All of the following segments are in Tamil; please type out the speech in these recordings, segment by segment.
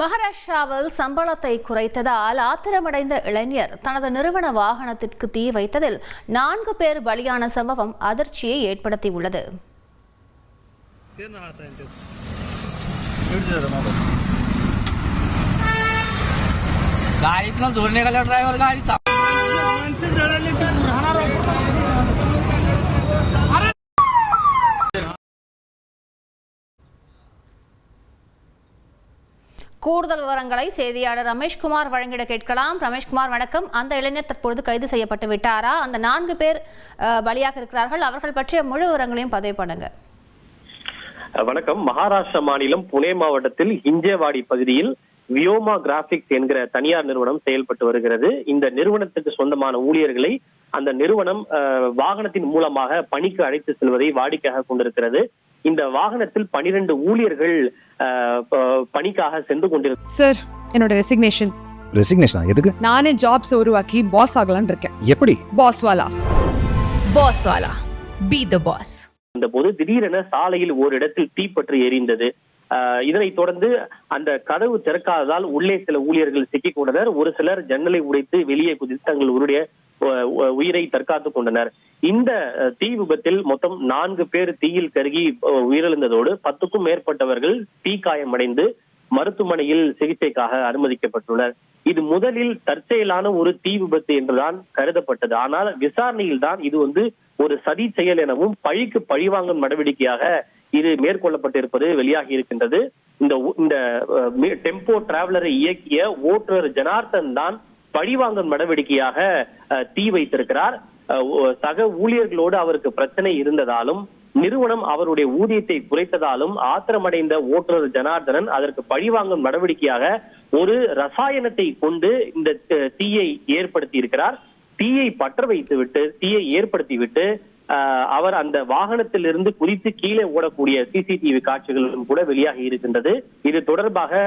மகாராஷ்டிராவில் சம்பளத்தை குறைத்ததால் ஆத்திரமடைந்த இளைஞர் தனது நிறுவன வாகனத்திற்கு தீ வைத்ததில் நான்கு பேர் பலியான சம்பவம் அதிர்ச்சியை ஏற்படுத்தியுள்ளது गाडीतनं धूर निघाल्या ड्रायव्हर गाडी கூடுதல் விவரங்களை செய்தியாளர் ரமேஷ்குமார் வழங்கிட கேட்கலாம். ரமேஷ்குமார் வணக்கம். அந்த இளைஞர் தற்பொழுது கைது செய்யப்பட்டு விட்டாரா? அந்த நான்கு பேர் பலியாக இருக்கிறார்கள். அவர்கள் பற்றிய முழு விவரங்களையும் பதிவு பண்ணுங்க. வணக்கம். மகாராஷ்டிரா மாநிலம் புனே மாவட்டத்தில் ஹிஞ்சேவாடி பகுதியில் வியோமா கிராபிக்ஸ் என்கிற தனியார் நிறுவனம் செயல்பட்டு வருகிறது. இந்த நிறுவனத்துக்கு சொந்தமான ஊழியர்களை அந்த நிறுவனம் வாகனத்தின் மூலமாக பணிக்கு அழைத்து செல்வதை வாடிக்கையாக கொண்டிருக்கிறது. இந்த வாகனத்தில் பனிரெண்டு ஊழியர்கள் ப- பணிக்காக சென்று கொண்டிருக்கிறார் சார் என்னோட ரெசிக்னேஷன் ரெசிக்னேஷனா எதுக்கு? நானே ஜாப்ஸ் உருவாக்கி பாஸ் ஆகலாம்னு இருக்கேன். எப்படி? Boss Wala Boss Wala. Be the boss. இந்த போது திடீரென சாலையில் ஓரிடத்தில் தீப்பற்றி எரிந்தது. இதனை இதனைத் தொடர்ந்து அந்த கதவு திறக்காததால் உள்ளே சில ஊழியர்கள் சிக்கிக் கொண்டனர். ஒரு சிலர் ஜன்னலை உடைத்து வெளியே குதித்து தங்கள் உருடைய உயிரை தற்காத்துக் கொண்டனர். இந்த தீ விபத்தில் மொத்தம் நான்கு பேர் தீயில் கருகி உயிரிழந்ததோடு பத்துக்கும் மேற்பட்டவர்கள் தீ காயமடைந்து மருத்துவமனையில் சிகிச்சைக்காக அனுமதிக்கப்பட்டுள்ளனர். இது முதலில் தற்செயலான ஒரு தீ விபத்து என்றுதான் கருதப்பட்டது. ஆனால் விசாரணையில் தான் இது வந்து ஒரு சதி செயல் எனவும் பழிக்கு பழிவாங்கும் நடவடிக்கையாக இது மேற்கொள்ளப்பட்டிருப்பது வெளியாகி இருக்கின்றது. இந்த இந்த டெம்போ டிராவலரை இயக்கிய ஓட்டுநர் ஜனார்த்தன் தான் பழிவாங்கும் நடவடிக்கையாக தீ வைத்திருக்கிறார். சக ஊழியர்களோடு அவருக்கு பிரச்சனை இருந்ததாலும் நிறுவனம் அவருடைய ஊதியத்தை குறைத்ததாலும் ஆத்திரமடைந்த ஓட்டுநர் ஜனார்தனன் அதற்கு பழிவாங்கும் நடவடிக்கையாக ஒரு ரசாயனத்தை கொண்டு இந்த தீயை ஏற்படுத்தி இருக்கிறார் தீயை பற்ற வைத்துவிட்டு தீயை ஏற்படுத்திவிட்டு அவர் அந்த வாகனத்திலிருந்து குறித்து கீழே ஓடக்கூடிய சிசிடிவி காட்சிகளும் கூட வெளியாகி இருக்கின்றது. இது தொடர்பாக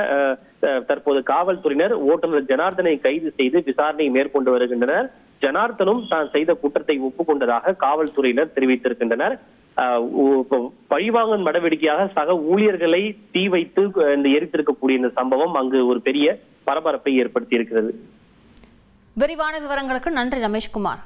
தற்போது காவல்துறையினர் ஓட்டுநர் ஜனார்தனை கைது செய்து விசாரணை மேற்கொண்டு வருகின்றனர். ஜனார்தனும் தான் செய்த குற்றத்தை ஒப்புக்கொண்டதாக காவல்துறையினர் தெரிவித்திருக்கின்றனர். பழிவாங்கும் நடவடிக்கையாக சக ஊழியர்களை தீ வைத்து இந்த எரித்திருக்கக்கூடிய இந்த சம்பவம் அங்கு ஒரு பெரிய பரபரப்பை ஏற்படுத்தி இருக்கிறது விரிவான விவரங்களுக்கு நன்றி ரமேஷ்குமார்.